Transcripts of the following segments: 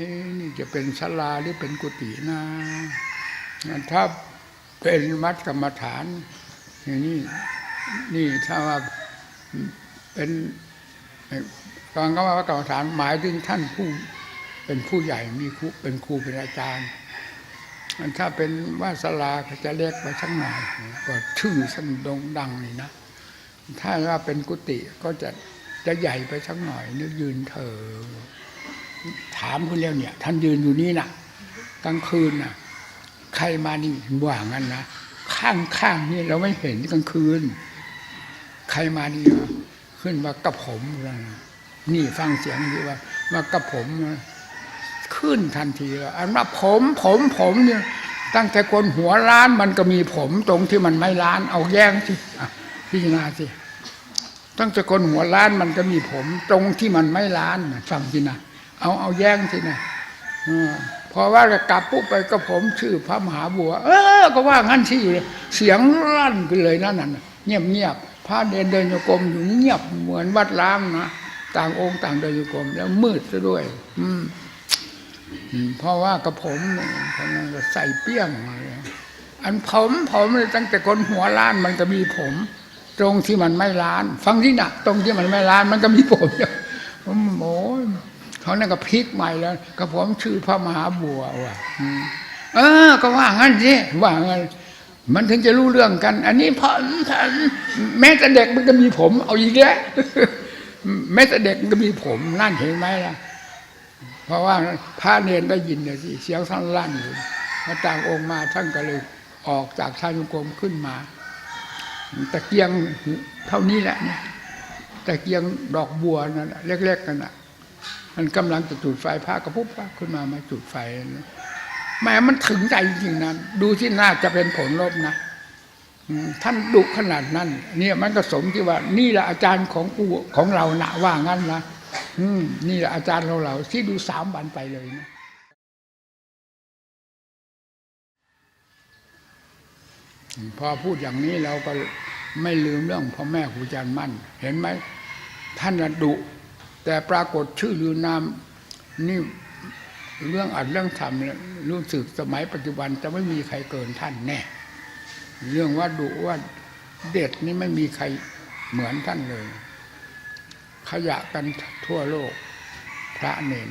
นี่จะเป็นศาลาหรือเป็นกุฏินะถ้าเป็นวัดกรรมฐานอย่างนี้นี่ถ้าว่าเป็นตอนก็ว่าวัดกรรมฐานหมายถึงท่านผู้เป็นผู้ใหญ่มีครูเป็นครูเป็นอาจารย์มันถ้าเป็นว่าศาลาก็จะเล็กไปสักหน่อยก็ชื่อสันดงดังนี่นะ ถ้าว่าเป็นกุฏิก็จะจะใหญ่ไปสักหน่อยนึกยืนเถอ ถามคุณเรียวเนี่ย ท่านยืนอยู่นี่นะกลางคืนนะใครมานี่ว่างั้นนะข้างข้างนี่เราไม่เห็นกลางคืน ใครมานี่ขึ้นมากับผมนะนี่ฟังเสียงดีว่ามากับผมขึ้นทันทีเลยอันว่าผมผมผมเนี่ยตั้งแต่คนหัวล้านมันก็มีผมตรงที่มันไม่ล้านเอาแย่งสิพิจารณาสิตั้งแต่คนหัวล้านมันก็มีผม ตรงที่มันไม่ล้านฟังสินะ เอาเอาแย่งสินะเอพอว่าจะกลับปุ๊บไปก็ผมชื่อพระมหาบัว เออ ก็ว่างั้นที่เสียงลั่นขึ้นเลยนั่นน่ะเงียบเงียบพระเดินเดินโยกรมอยู่เงียบเหมือนวัดล้างนะต่างองค์ต่างเดินโยกรมแล้วมืดซะด้วย อืมเพราะว่ากระผมเนี่ยเพราะงั้นก็ใส่เปี้ยงมาเลยอันผมผมเนี่ยตั้งแต่คนหัวล้านมันก็มีผม ตรงที่มันไม่ล้าน ฟังที่หนักตรงที่มันไม่ล้านมันก็มีผมอยู่ เขานั่นก็พลิกใหม่แล้วกระผมชื่อพระมหาบัวว่ะเออ ก็ว่างั้นสิว่างั้นมันถึงจะรู้เรื่องกัน อันนี้ผมผมแม้แต่เด็กมันก็มีผม เอาอีกแล้วแม้แต่เด็กมันก็มีผมนั่นเห็นไหมล่ะ เพราะว่าพระเนรได้ยินเนี่ยสิเสียงท่านลั่นอยู่มาต่างองค์มาท่านก็เลยออกจากชายงกรมขึ้นมาตะเกียงเท่านี้แหละเนี่ยตะเกียงดอกบัวนั่นน่ะเล็กๆกันน่ะ มันกำลังจะจุดไฟพระกระพุ้พระขึ้นมามาจุดไฟแม้มันถึงใจจริงๆนะดูที่น่าจะเป็นผลลบนะท่านดุขนาดนั้น เนี่ยมันก็สมที่ว่า นี่แหละอาจารย์ของกูของเราหนะว่างั้นนะอืมนี่แหละอาจารย์ของเราที่ดูสามวันไปเลยนะพอพูดอย่างนี้เราก็ไม่ลืมเรื่องพ่อแม่ครูอาจารย์มั่น เห็นไหมท่านดุ แต่ปรากฏชื่อหรือนามนี่เรื่องอัดเรื่องทำเนี่ยรู้สึกสมัยปัจจุบันจะไม่มีใครเกินท่านแน่ เรื่องว่าดุว่าเด็ดนี่ไม่มีใครเหมือนท่านเลย ขยะกันทั่วโลกพระเนน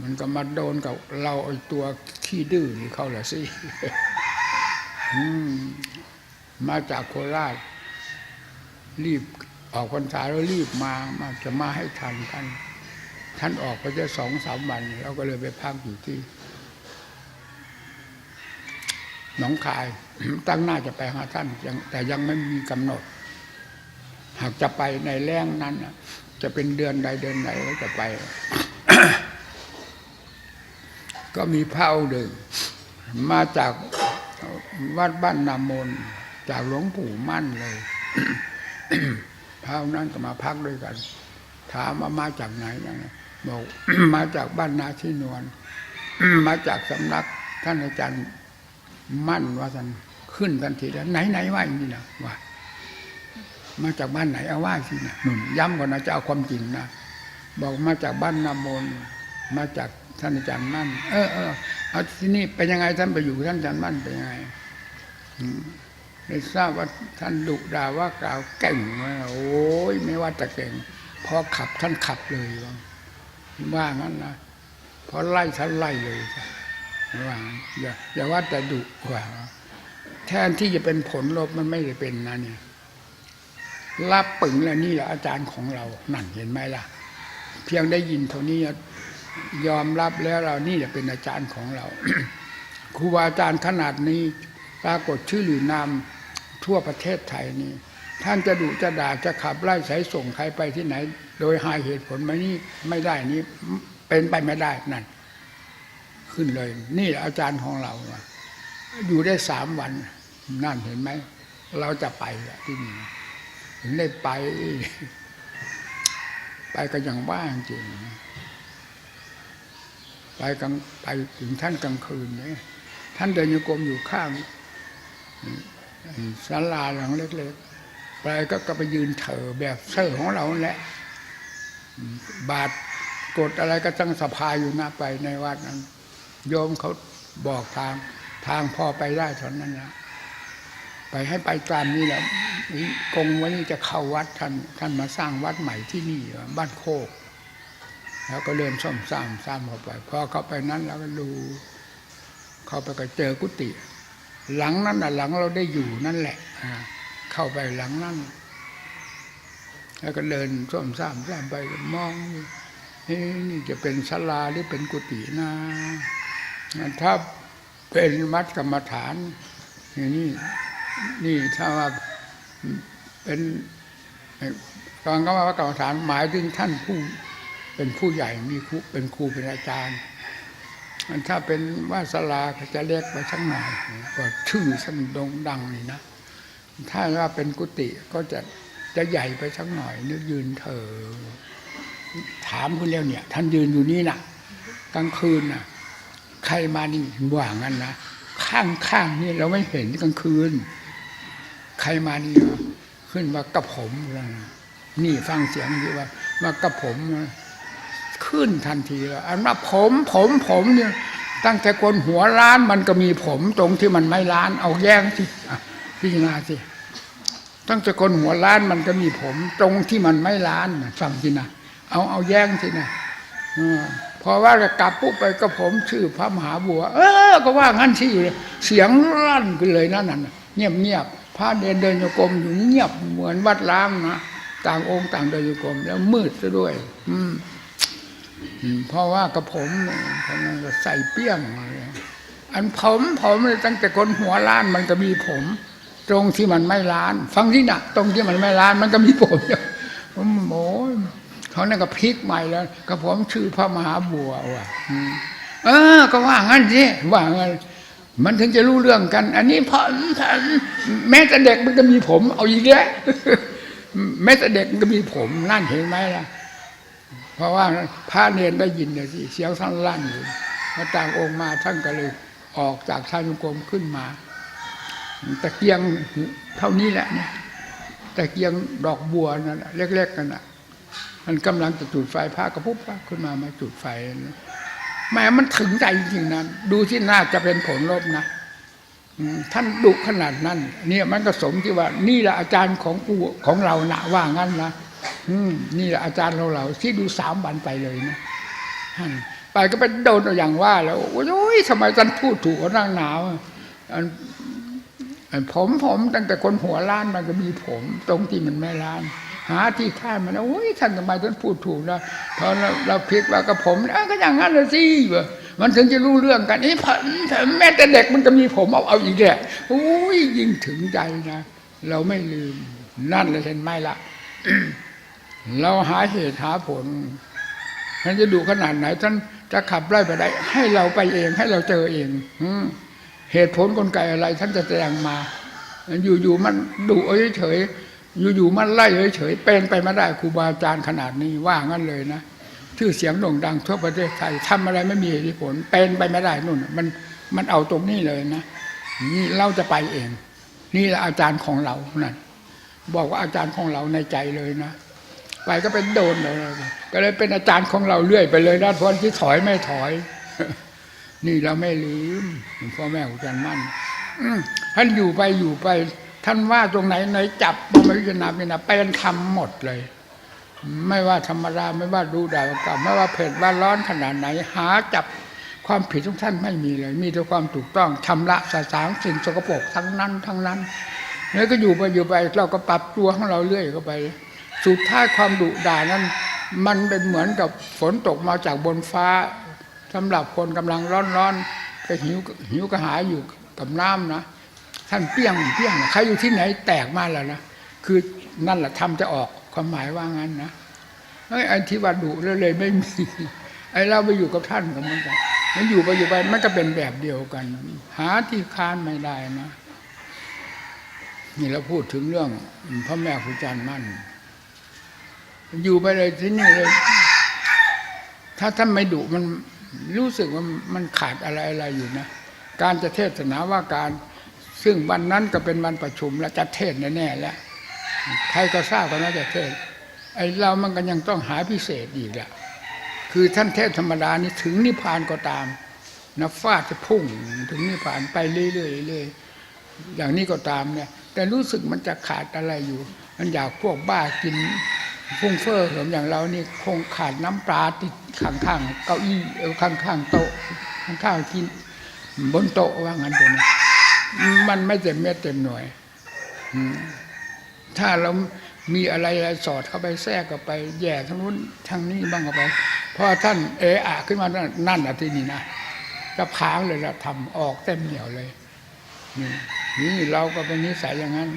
มันก็มาโดนกับเราไอ้ตัวขี้ดื้อนี่เขาละสิอืมมาจากโคราชรีบ ออกพรรษาแล้วรีบมามาจะมาให้ทันท่านท่านออกไปจะสองสามวันเราก็เลยไปพักอยู่ที่หนองคาย ตั้งหน้าจะไปหาท่านแต่ยังไม่มีกำหนด หากจะไปในแรงนั้นจะเป็นเดือนใดเดือนไหนก็จะไป ก็มีพระองค์หนึ่งมาจากวัดบ้านนามนจากหลวงปู่มั่นเลย ระองค์นั้นก็มาพักด้วยกัน ถามว่ามาจากไหนนะบอกมาจากบ้านนาที่นวลมาจากสำนักท่านอาจารย์มั่นว่าท่านขึ้นทันทีแล้วไหนไหนว่าอย่างนี้นะว่ามาจากบ้านไหนเอาว่าสินะหนุนย้ำก่อนนะจะเอาความจริงนะบอกมาจากบ้านนามนมาจากท่านอาจารย์มั่น เออเออเอาที่นี่เป็นยังไงท่านไปอยู่ท่านอาจารย์มั่นเป็นยังไงอืม ได้ทราบว่าท่านดุด่าว่ากล่าวเก่งว่าโอ้ยไม่ว่าแต่เก่งพอขับท่านขับเลยว่าว่างั้นนะพอไล่ท่านไล่เลยว่างอย่าอย่าว่าแต่ดุกว่าแทนที่จะเป็นผลลบมันไม่ได้เป็นนะเนี่ยรับปึงแล้วนี่แหละอาจารย์ของเรานั่นเห็นไหมล่ะ เพียงได้ยินเท่านี้ยอมรับแล้วเรานี่แหละเป็นอาจารย์ของเราครูบาอาจารย์ขนาดนี้ปรากฏชื่อหรือนาม ทั่วประเทศไทยนี่ท่านจะดุจะด่าจะขับไล่สายส่งใครไปที่ไหน โดยหาเหตุผลไหมนี่ไม่ได้นี่เป็นไปไม่ได้นั่น ขึ้นเลย นี่อาจารย์ของเรา อยู่ได้สามวันนั่นเห็นไหม เราจะไปที่นี่ถึงได้ไป ไปกันอย่างว่างจริงไปกลางไปถึงท่านกลางคืนเนี่ยท่านเดินโยกรมอยู่ข้าง ศาลาหลังเล็กๆ ไปก็ก็ไปยืนเถอแบบเซอร์ของเราแหละ บาทกฎอะไรก็ตั้งสภาอยู่หน้าไปในวัดนั้น โยมเขาบอกทางทางพอไปได้เท่านั้นนะไปให้ไปตามนี้แหละกงวันนี้จะเข้าวัดท่านท่านมาสร้างวัดใหม่ที่นี่บ้านโคก แล้วก็เริ่มซ่อมสร้างสร้างเข้าไปพอเข้าไปนั้นเราก็ดู เข้าไปก็เจอกุฏิ หลังนั้นน่ะ หลังเราได้อยู่นั่นแหละเข้าไปหลังนั้น แล้วก็เดินซ่อมสร้างสร้างไปมองเอ๊ะนี่จะเป็นศาลาหรือเป็นกุฏินะถ้าเป็นวัดกรรมฐานอย่างนี้นี่ถ้าว่าเป็นการก็ว่ากรรมฐานหมายถึงท่านผู้เป็นผู้ใหญ่มีครูเป็นครูเป็นอาจารย์ มันถ้าเป็นว่าศาลาก็จะเรียกไปสักหน่อยก็ชื่อสันดงดังนี่นะ ถ้าว่าเป็นกุฏิก็จะจะใหญ่ไปสักหน่อย นึกยืนเถอถามคุณเลี้ยวเนี่ย ท่านยืนอยู่นี่นะกลางคืนน่ะ ใครมานี่ว่างั้นนะข้างข้างนี่เราไม่เห็นกลางคืน ใครมานี่ขึ้นมากับผมนะนี่ฟังเสียงดีว่ามากับผมนะ ขึ้นทันทีเลยอันว่าผมผมผมเนี่ยตั้งแต่คนหัวล้านมันก็มีผมตรงที่มันไม่ล้านเอาแย่งสิพิจารณาสิตั้งแต่คนหัวล้านมันก็มีผม ตรงที่มันไม่ล้านฟังสินะเอาเอาแย่งสินะอพอว่าจะกลับปุ๊บไปก็ผมชื่อพระมหาบัว เออ ก็ว่างั้นที่อยู่เลยเสียงลั่นขึ้นเลยนั่นน่ะเงียบเงียบพระเดินเดินโยกรมอยู่เงียบเหมือนวัดล้างนะต่างองค์ต่างเดินโยกรมแล้วมืดซะด้วย อืม เพราะว่ากระผมเนี่ยเขานั่นก็ใส่เปี้ยงมาเลยอันผมผมเนี่ยตั้งแต่คนหัวล้านมันก็มีผม ตรงที่มันไม่ล้าน ฟังที่หนักตรงที่มันไม่ล้านมันก็มีผมผมโอ้ยเขานั่นก็พลิกใหม่แล้วกระผมชื่อพระมหาบัวว่ะเออ ก็ว่างั้นสิว่างั้นมันถึงจะรู้เรื่องกัน อันนี้ผมผมแม้แต่เด็กมันก็มีผม เอาอีกแล้วแม้แต่เด็กมันก็มีผมนั่นเห็นไหมล่ะ เพราะว่าพระเนรได้ยินเนี่ยสิเสียงท่านลั่นอยู่มาต่างองค์มาท่านก็เลยออกจากชายกรมขึ้นมาตะเกียงเท่านี้แหละเนี่ยตะเกียงดอกบัวนั่นน่ะเล็กๆกันน่ะมันกำลังจะจุดไฟพระกระพุ้ปั๊บขึ้นมามาจุดไฟแม้มันถึงใจจริงๆนะดูที่น่าจะเป็นผลลบนะท่านดุขนาดนั้น เนี่ยมันก็สมที่ว่า นี่แหละอาจารย์ของกูของเราหนะว่างั้นนะ นี่แหละอาจารย์เราเราที่ดูสามวันไปเลยนะไปก็เป็นโดนอย่างว่า แล้วโอ้ยทำไมท่านพูดถูกนั่งหนาวผมผมตั้งแต่คนหัวล้านมันก็มีผม ตรงที่มันไม่ล้าน หาที่ท่านมันโอ้ยท่านทำไมท่านพูดถูกนะพอเราเราพลิกว่าก็ผมเอ้าก็อย่างนั้นเลยสิมันถึงจะรู้เรื่องกันนี่ผมผมแม้แต่เด็กมันก็มีผมเอาเอาอีกแหละโอ้ยยิ่งถึงใจนะเราไม่ลืม นั่นเลยเห็นไหมล่ะ เราหาเหตุหาผลท่านจะดูขนาดไหนท่านจะขับไล่ไปได้ให้เราไปเองให้เราเจอเองอืเหตุผลกลไกอะไร ท่านจะแสดงมา อยู่ๆมันดุเฉยๆอยู่ๆมันไล่เฉยๆเป็นไปไม่ได้ครูบาอาจารย์ขนาดนี้ว่างั้นเลยนะชื่อเสียงโด่งดังทั่วประเทศไทยทำอะไรไม่มีเหตุผลเป็นไปไม่ได้นู่นมันมันเอาตรงนี้เลยนะนี่เราจะไปเอง นี่แหละอาจารย์ของเรานั่นบอกว่าอาจารย์ของเราในใจเลยนะ ไปก็เป็นโดนเลยก็เลยเป็นอาจารย์ของเราเรื่อยไปเลยนะเพรที่ถอยไม่ถอย นี่เราไม่ลืมพ่อแม่ของอาจารย์มั่นท่านอยู่ไปอยู่ไป ท่านว่าตรงไหนไหนจับมาพิจารณาพิจารณาเป็นคำหมดเลย ไม่ว่าธรรมดาไม่ว่าดูดาวกับไม่ว่าเผ็ดว่าร้อนขนาดไหน หาจับความผิดของท่านไม่มีเลย มีแต่ความถูกต้องชำระสาสางสิ่งสกปรกทั้งนั้น ทั้งนั้น แล้วก็อยู่ไปอยู่ไปเราก็ปรับตัวของเราเรื่อยเข้าไป สุดท้ายความดุด่านั้น มันเป็นเหมือนกับฝนตกมาจากบนฟ้าสำหรับคนกำลังร้อนๆก็หิวหิวกระหายอยู่กับน้ำนะท่านเปี้ยงเปี้ยงใครอยู่ที่ไหนแตกมาแล้วนะคือนั่นแหละทำจะออกความหมายว่างั้นนะไอ้ไอ้ที่ว่าดุแล้วเลยไม่มีไอ้เราไปอยู่กับท่านก็เหมือนกันมันอยู่ไปอยู่ไปมันก็เป็นแบบเดียวกัน หาที่ค้านไม่ได้นะนี่เราพูดถึงเรื่องพระแม่ครูจันทร์มั่น อยู่ไปเลยที่นี่เลย ถ้าท่านไม่ดุมันรู้สึกว่ามันขาดอะไรอะไรอยู่นะ การจะเทศนาว่าการ ซึ่งวันนั้นก็เป็นวันประชุมแล้วจะเทศแน่ๆแล้วใครก็ทราบกันว่าจะเทศไอ้เรามันก็ยังต้องหาพิเศษอีกละคือท่านเทศธรรมดานี่ถึงนิพพานก็ตามนะฟาดจะพุ่งถึงนิพพานไปเรื่อยๆเรื่อยๆอย่างนี้ก็ตามเนี่ย แต่รู้สึกมันจะขาดอะไรอยู่ มันอยากพวกบ้ากิน ฟุ้งเฟ้อเหิมอย่างเรานี่คงขาดน้ำปลาติดข้างๆเก้าอี้เออข้างๆโต๊ะข้างๆกินบนโต๊ะว่างั้นเถอะนะมันไม่เต็มเม็ดเต็มหน่วยถ้าเรามีอะไรอะไรสอดเข้าไปแทรกเข้าไปแย่ทั้งนู้นทั้งนี้บ้างเข้าไปเพราะท่านเอะอะขึ้นมานั่นนั่ะที่นี่นะก็พางเลยละทำออกเต็มเหนียวเลยนี่เราก็เป็นนิสัยอย่างนั้น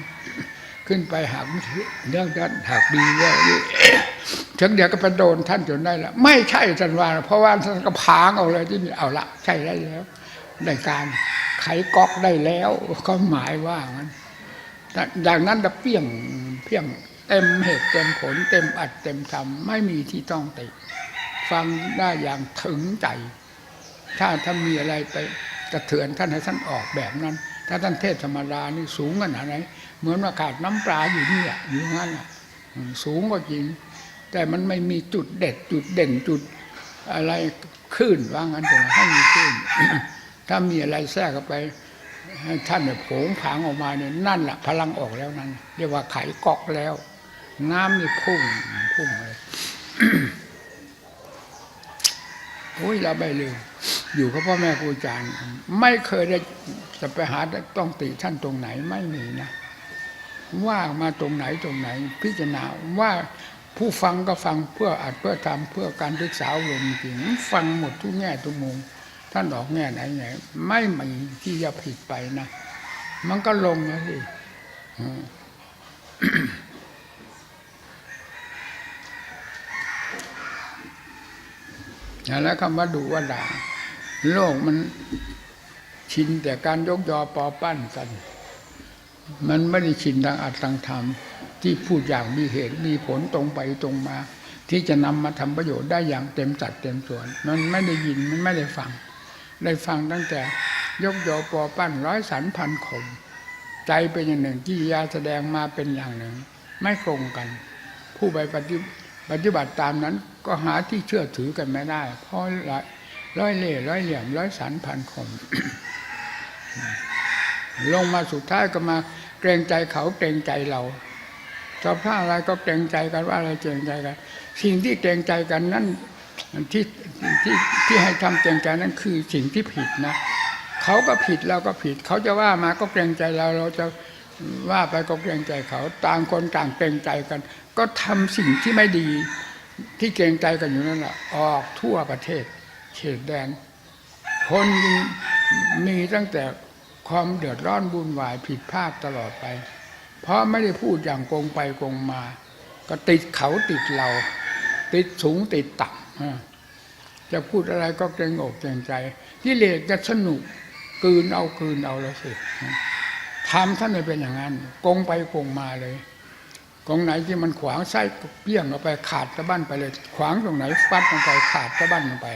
ขึ้นไปหากเรื่องนั้นหากดีว่าถึงเดี๋ยวก็ไปโดนท่านจนได้ละไม่ใช่ท่านว่า เพราะว่าท่านก็พางเอาเลยที่นี่เอาละใช่ได้แล้วได้การไขก๊อกได้แล้วก็หมายว่างั้นอย่างนั้นจะเปี้ยงเพียงเต็มเหตุเต็มผล เต็มอัดเต็มทำไม่มีที่ต้องติ ฟังได้อย่างถึงใจ ถ้าท่านมีอะไรไปกระเทือนท่านให้ท่านออกแบบนั้น ถ้าท่านเทศธรรมดานี่สูงขนาดไหน เหมือนว่าขาดน้ำปลาอยู่นี่อะอยู่งั้นสูงก็จริง แต่มันไม่มีจุดเด็ดจุดเด่นจุดอะไรขึ้นว่างั้นแต่ให้มีขึ้นถ้ามีอะไรแทรกเข้าไปท่านเนี่ยโผงผางออกมาเนี่ยนั่นแหละพลังออกแล้วนั่นเรียกว่าไขกอกแล้ว น้ำนี่พุ่งพุ่งเลยโอ้ยเราไม่ลืมอยู่กับพ่อแม่ครูอาจารย์ ไม่เคยได้จะไปหาต้องติท่านตรงไหนไม่มีนะ ว่ามาตรงไหนตรงไหน พิจารณาว่าผู้ฟังก็ฟังเพื่ออัดเพื่อทำเพื่อการศึกษาลมจริงฟังหมดทุกแง่ทุกมุมท่านออกแง่ไหนไหนไม่มีที่จะผิดไปนะ มันก็ลงนะสิแล้วคำว่าดูว่าด่า โลกมันชินแต่การยกยอปอปั้นกัน มันไม่ได้ชินทางอัตตังธรรมที่พูดอย่างมีเหตุมีผลตรงไปตรงมา ที่จะนำมาทำประโยชน์ได้อย่างเต็มจัดเต็มส่วน มันไม่ได้ยินมันไม่ได้ฟัง ได้ฟังตั้งแต่ยกยอปอปั้นร้อยสันพันขมใจเป็นอย่างหนึ่งกิริยาแสดงมาเป็นอย่างหนึ่ง ไม่ตรงกัน ผู้ไปปฏิปฏิบัติตามนั้นก็หาที่เชื่อถือกันไม่ได้ เพราะร้อยเล่ร้อยเหลี่ยมร้อยสันพันคม ลงมาสุดท้ายก็มาเกรงใจเขาเกรงใจเราชอบท่าอะไรก็เกรงใจกันว่าอะไรเกรงใจกัน สิ่งที่เกรงใจกันนั้นที่ที่ที่ให้ทำเกรงใจนั้นคือสิ่งที่ผิดนะเขาก็ผิดเราก็ผิด เขาจะว่ามาก็เกรงใจเราเราจะว่าไปก็เกรงใจเขาต่างคนต่างเกรงใจกัน ก็ทำสิ่งที่ไม่ดีที่เกรงใจกันอยู่นั่นแหละออกทั่วประเทศ เขตแดนคนมีตั้งแต่ ความเดือดร้อนบุญวายผิดพลาดตลอดไป เพราะไม่ได้พูดอย่างโกงไปโกงมา ก็ติดเขาติดเรา ติดสูงติดต่ำจะพูดอะไรก็เกรงอกเกรงใจกิเลสจะสนุกกืนเอากืนเอาแล้วสิทำท่านไม่เป็นอย่างนั้นโกงไปโกงมาเลยกองไหนที่มันขวางไส้เปี้ยงออกไปขาดตะบั้นไปเลย ขวางตรงไหนฟัดลงไปขาดตะบั้นลงไป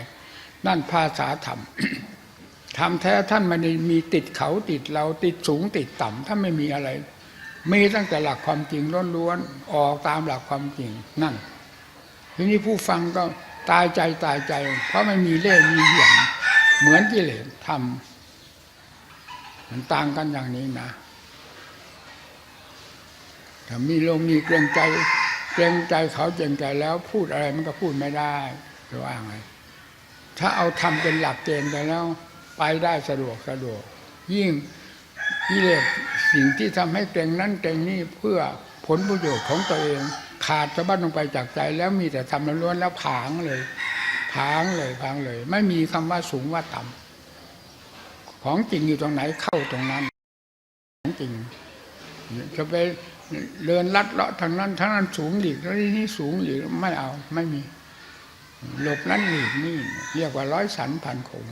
นั่นภาษาธรรม ทำแท้ท่านไม่ได้มีติดเขาติดเราติดสูงติดต่ำถ้านไม่มีอะไร มีตั้งแต่หลักความจริงล้วนๆออกตามหลักความจริงนั่น ทีนี้ผู้ฟังก็ตายใจตายใจ เพราะไม่มีเล่ห์มีเหี่ยงเหมือนกิเลสทำมันต่างกันอย่างนี้นะถ้ามีลงมีเกรงใจเกรงใจเขาเกรงใจแล้วพูดอะไรมันก็พูดไม่ได้จะว่าไงถ้าเอาทำเป็นหลักเกณฑ์ไปแล้ว ไปได้สะดวกสะดวก ยิ่งกิเลสสิ่งที่ทำให้เกรงนั้นเกรงนี้เพื่อผลประโยชน์ของตัวเอง ขาดสะบั้นลงไปจากใจ แล้วมีแต่ทำล้วนแล้วผางเลยผางเลยผางเลย ไม่มีคำว่าสูงว่าต่ำของจริงอยู่ตรงไหนเข้าตรงนั้น ของจริงจะไปเดินลัดเลาะทางนั้นทางนั้นสูงหลีกแล้วนี่สูงหลีกไม่เอาไม่มี หลบนั้นหลีกนี่ เรียกว่าร้อยสันพันคง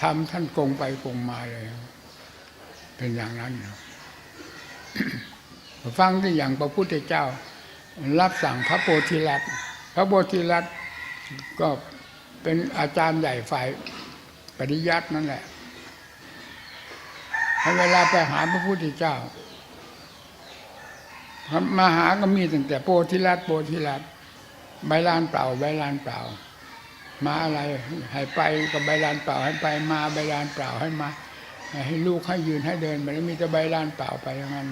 ทำท่านโกงไปโกงมาเลย เป็นอย่างนั้นฟังที่อย่างพระพุทธเจ้า รับสั่งพระโพธิลัตพระโพธิลัตก็เป็นอาจารย์ใหญ่ฝ่ายปริยัตินั่นแหละเวลาไปหาพระพุทธเจ้ามาหาก็มีตั้งแต่โพธิรัตโพธิรัตใบลานเปล่าใบลานเปล่า มาอะไรให้ไปกับใบลานเปล่าให้ไปมาใบลานเปล่าให้มาให้ลูกให้ยืนให้เดินไปแล้วมีแต่ใบลานเปล่าไปอย่างนั้น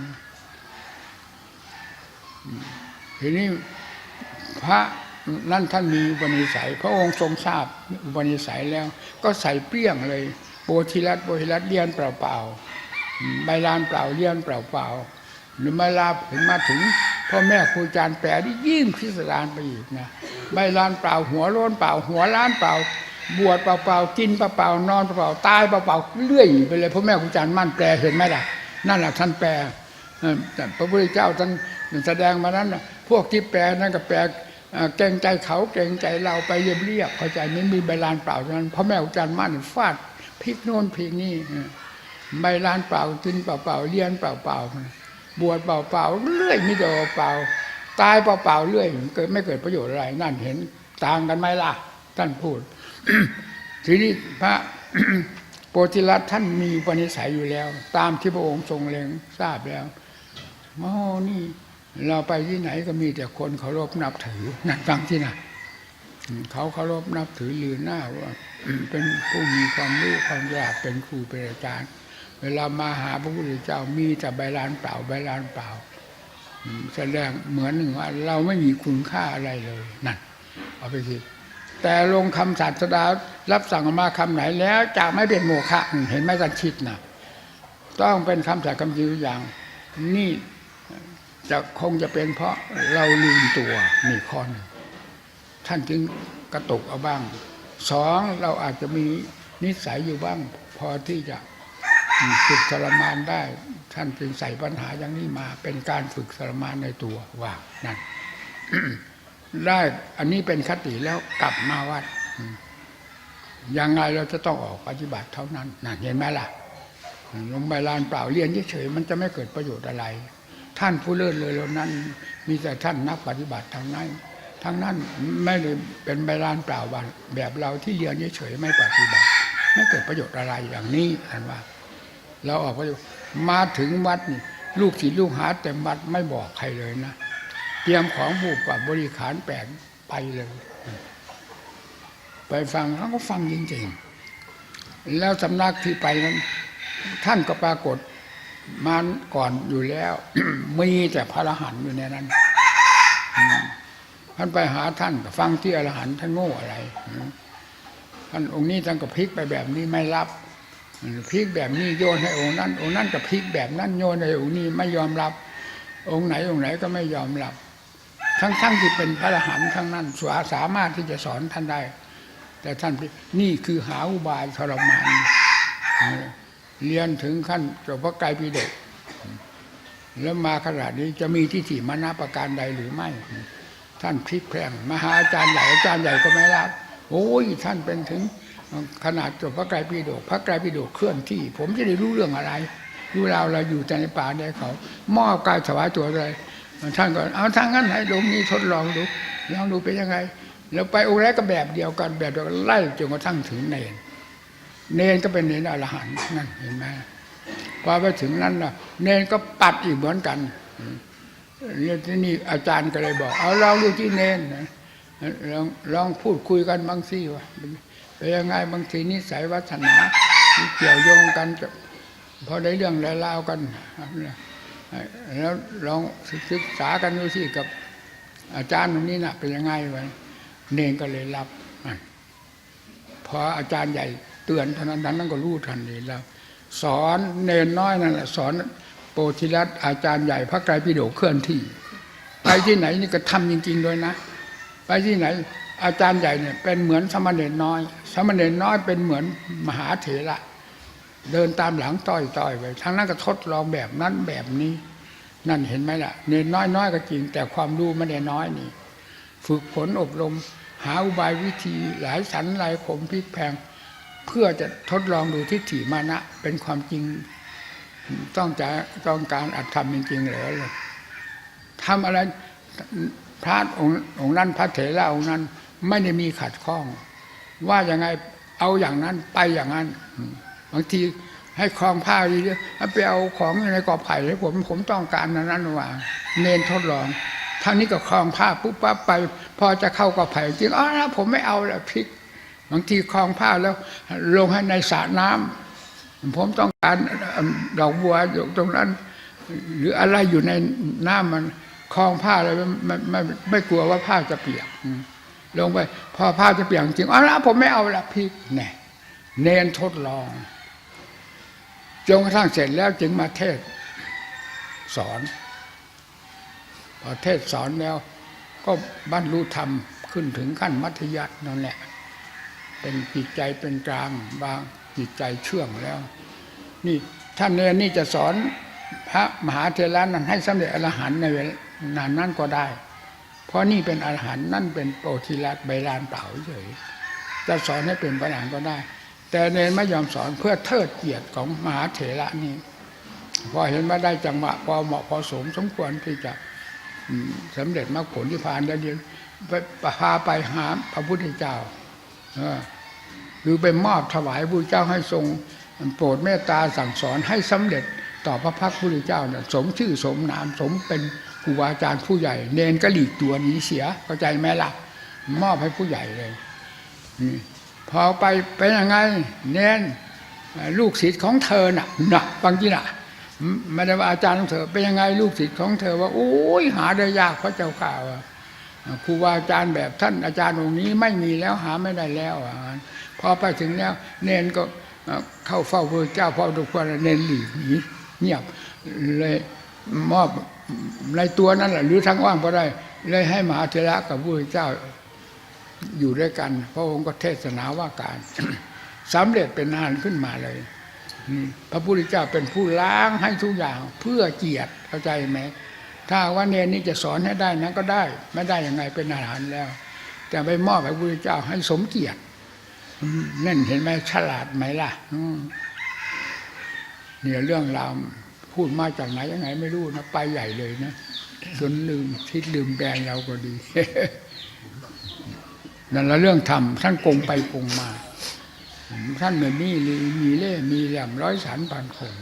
ทีนี้พระนั่นท่านมีอุปนิสัย พระองค์ทรงทราบอุปนิสัยแล้ว ก็ใส่เปรี้ยงเลยโปธิรัตโปธิรัตเลียนเปล่าๆอืมใบลานเปล่าเลียนเปล่าๆหรือมาลาถึงมาถึงพ่อแม่ครูอาจารย์แปลที่ยิ่งพิสดารไปอีกนะ ใบลานเปล่าหัวล้นเปล่า หัวล้านเปล่า บวชเปล่าๆกินเปล่าๆนอนเปล่าๆตายเปล่าๆเรื่อยไปเลยพ่อแม่ครูอาจารย์มั่นแปลเห็นไหมล่ะนั่นแหละท่านแปลแต่พระพุทธเจ้าท่านแสดงมานั้นพวกที่แปลนั่นก็แปลเอ่อเกรงใจเขาเกรงใจเราไปเรียบเรียบเข้าใจไม่มีใบลานเปล่าเท่านั้นพ่อแม่ครูอาจารย์มั่นฟาดพลิกโน่นพลิกนี่ใบลานเปล่ากินเปล่าๆเรียนเปล่าๆบวชเปล่าๆเรื่อยไมิเดียวเปล่า ตายเปล่าๆเรื่อยเกิดไม่เกิดประโยชน์อะไร นั่นเห็นต่างกันไหมล่ะ ท่านพูด ทีนี้พระโปธิรัตท่านมีปนิสัยอยู่แล้ว ตามที่พระองค์ทรงเล็งทราบแล้วโอ้นี่ เราไปที่ไหนก็มีแต่คนเคารพนับถือนั่นฟังที่น่ะเขาเคารพนับถือลือหน้าว่าเป็นผู้มีความรู้ความฉลาดเป็นครูเป็นอาจารย์ เวลามาหาพระพุทธเจ้ามีแต่ใบลานเปล่าใบลานเปล่า แสดงเหมือนหนึ่งว่า เราไม่มีคุณค่าอะไรเลยนั่นเอาไปคิดแต่ลงคำศาสดารับสั่งออกมาคำไหนแล้วจะไม่เป็นโมฆะเห็นไหมกันชิดนะต้องเป็นคำสัตย์คำจริงอย่าง นี่จะคงจะเป็นเพราะเราลืมตัวนี่ข้อหนึ่งท่านจึงกระตุกเอาบ้างสองเราอาจจะมีนิสัยอยู่บ้าง พอที่จะ ฝึกทรมานได้ ท่านจึงใส่ปัญหาอย่างนี้มา เป็นการฝึกทรมานในตัวว่านั่นได้อันนี้เป็นคติแล้วกลับมาวัดยังไงเราจะต้องออกปฏิบัติเท่านั้นนั่นเห็นไหมล่ะลงใบลานเปล่าเรียนเฉยๆมันจะไม่เกิดประโยชน์อะไร ท่านผู้เลิศเลยเหล่านั้น มีแต่ท่านนักปฏิบัติทางนั้นทั้งนั้นไม่ได้เป็นใบลานเปล่าแบบเราที่เรียนเฉยๆไม่ปฏิบัติ ไม่เกิดประโยชน์อะไรอย่างนี้ท่านว่า เราออกไปมาถึงวัดนี่ลูกศิษย์ลูกหาเต็มวัดไม่บอกใครเลยนะเตรียมของบูปบริขารแปลกไปเลย ไปฟังเขาก็ฟังจริงๆ แล้วสำนักที่ไปนั้น ท่านก็ปรากฏมาก่อนอยู่แล้วมีแต่พระอรหันต์อยู่ในนั้นท่านไปหาท่านก็ฟังที่อรหันต์ท่านโง่อะไรท่านองค์นี้ท่านก็พลิกไปแบบนี้ไม่รับ พลิกแบบนี้โยนให้องค์นั้น องค์นั้นก็พลิกแบบนั้นโยนให้องค์นี้ไม่ยอมรับ องค์ไหนองค์ไหนก็ไม่ยอมรับ ทั้งทั้งที่เป็นพระอรหันต์ทั้งนั้นสาสามารถที่จะสอนท่านได้ แต่ท่านนี่คือหาอุบายทรมานเรียนถึงขั้นจบพระไกรปิฎกแล้วมาขนาดนี้จะมีที่ถี่มานาประการใดหรือไม่ ท่านพลิกแพลงมหาอาจารย์ใหญ่อาจารย์ใหญ่ก็ไม่รับโอ้ยท่านเป็นถึง ขนาดจบพระไกรปิฎกพระไกรปิฎกเคลื่อนที่ ผมจะได้รู้เรื่องอะไรรู้เราเราอยู่แต่ในป่าในเขามอบกายถวายตัวเลยท่านก็เอาทางนั้นให้ลงนี้ทดลองดูลองดูเป็นยังไงแล้วไปองค์แรกก็แบบเดียวกันแบบเดียวกันไล่จนกระทั่งถึงเนรเนนก็เป็นเนนอรหันต์นั่นเห็นไหมพอไปถึงนั้นนะเนนก็ปัดอีกเหมือนกันเนี่ยที่นี่อาจารย์ก็เลยบอก เอาลองดูที่เนนนะลองลองพูดคุยกันบางสิว่า เป็นยังไงบางทีนิสัยวัฒนาเกี่ยวโยงกันพอได้เรื่องได้ราวกันแล้วลองศึกษากันดูสิกับอาจารย์ตรงนี้นะเป็นยังไงวะเนนก็เลยรับพออาจารย์ใหญ่เตือนเท่านั้นนั้นก็รู้ทันทีแล้ว สอนเนนน้อยนั่นแหละสอนโปธิรัตอาจารย์ใหญ่พระไกรปิฎกเคลื่อนที่ ไปที่ไหนนี่ก็ทำจริงๆเลยนะ ไปที่ไหน อาจารย์ใหญ่เนี่ยเป็นเหมือนสมณเณรน้อย สมณเณรน้อยเป็นเหมือนมหาเถระเดินตามหลังต้อยๆไปทั้งนั้นก็ทดลองแบบนั้นแบบนี้ นั่นเห็นไหมล่ะ เนนน้อยน้อยก็จริง แต่ความรู้ไม่ได้น้อยนี่ ฝึกฝนอบรม หาอุบายวิธีหลายสันหลายขมพลิกแพง เพื่อจะทดลองดูทิฏฐิมานะ เป็นความจริง ต้องจะต้องการอัดทำจริงๆเหรอเลยทำอะไรพระองค์องค์นั้นพระเถระองค์นั้น ไม่ได้มีขัดข้อง ว่าอย่างไงเอาอย่างนั้นไปอย่างนั้น บางทีให้คลองผ้าดีด้วยไปเอาของอยู่ในกอบไผ่ให้ผมผมต้องการนั้นนั้นว่าเนนทดลองท่านี้ก็คลองผ้าปุ๊บปั๊บไป พอจะเข้ากอบไผ่จริงอ๋อนะผมไม่เอาแล้วพลิก บางทีคลองผ้าแล้ว ลงให้ในสระน้ำผมต้องการดอกบัวอยู่ตรงนั้น หรืออะไรอยู่ในน้ำมันคลองผ้าอะไรไม่ไม่ไม่กลัวว่าผ้าจะเปียกอื ลงไป พอผ้าจะเปียกจริงเอาละผมไม่เอาละพี่แน่เนนทดลองจนกระทั่งเสร็จแล้วจึงมาเทศสอน พอเทศสอนแล้ว ก็บรรลุธรรมขึ้นถึงขั้นมัธยัตินั่นแหละ เป็นจิตใจเป็นกลางบางจิตใจเชื่องแล้ว นี่ท่านเนรนี่จะสอนพระมหาเถระนั้นให้สำเร็จอรหันต์ในเวลานานนั้นก็ได้ เพราะนี่เป็นอรหันต์นั่นเป็นโปธิรัตน์ใบลานเปล่าเฉยจะสอนให้เป็นพระอรหันต์ก็ได้ แต่เนรไม่ยอมสอนเพื่อเทิดเกียรติของมหาเถระนี่พอเห็นว่าได้จังหวะพอเหมาะพอสมสมควรที่จะอืมสำเร็จมรรคผลที่ผ่านได้เดียวไปพาไปหาพระพุทธเจ้าคือไปมอบถวายพระพุทธเจ้าให้ทรงโปรดเมตตาสั่งสอนให้สำเร็จ ต่อพระพักตร์พุทธเจ้าเนี่ยสมชื่อสมนามสมเป็นครูบาอาจารย์ผู้ใหญ่ เนนก็หลีกตัวหนี้เสียเข้าใจไหมล่ะมอบให้ผู้ใหญ่เลยพอไปเป็นยังไง เนนลูกศิษย์ของเธอน่ะน่ะบางทีน่ะไม่ได้ว่าอาจารย์ของเธอเป็นยังไงลูกศิษย์ของเธอว่าโอ้ยหาได้ยากพระเจ้าข่าวครูบาอาจารย์แบบท่านอาจารย์องค์นี้ไม่มีแล้วหาไม่ได้แล้วอะพอไปถึงแล้ว เนนก็เข้าเฝ้าพระเจ้าพอทุกคนเนนหลีกหนี เงียบเลยมอบในตัวนั้นแหละหรือทั้งว่างก็ได้ เลยให้มหาเถระกับพระเจ้าอยู่ด้วยกัน พระองค์ก็เทศนาว่าการสำเร็จเป็นนานขึ้นมาเลยพระพุทธเจ้าเป็นผู้ล้างให้ทุกอย่างเพื่อเกียรติเข้าใจไหมถ้าว่าเนรนี่จะสอนให้ได้นั้นก็ได้ ไม่ได้ยังไงเป็นอาหารแล้ว แต่ไปมอบให้พระพุทธเจ้าให้สมเกียรตินั่นเห็นไหมฉลาดไหมล่ะ เนี่ยเรื่องราวพูดมาจากไหนยังไงไม่รู้นะ ไปใหญ่เลยนะจนลืมทิดลืมแบงเราก็ดีนั่นละเรื่องทำท่านกงไปกงมา ท่านเนี่ยมีมีเล่ มีแหลมร้อยสันพันคง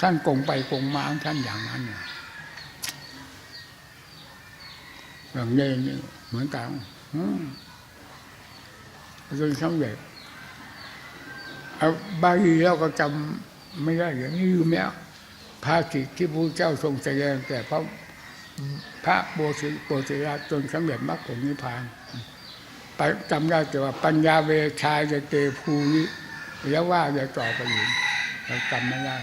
ท่านกงไปกงมาของท่านอย่างนั้นเนี่ยอย่างเงี้ยเหมือนกันจนสำเร็จเอาบาลีแล้วก็จำ ไม่ได้อย่างนี้อยู่แล้วภาสิที่พระเจ้าทรงแสดงแต่พระพระโบสิโบสิราจนสำเร็จมรรคผลนิพพานไปจำได้แต่ว่าปัญญาเวชายจะเตภูวิแล้วว่าจะจ่อไปอีกเราจำไม่ได้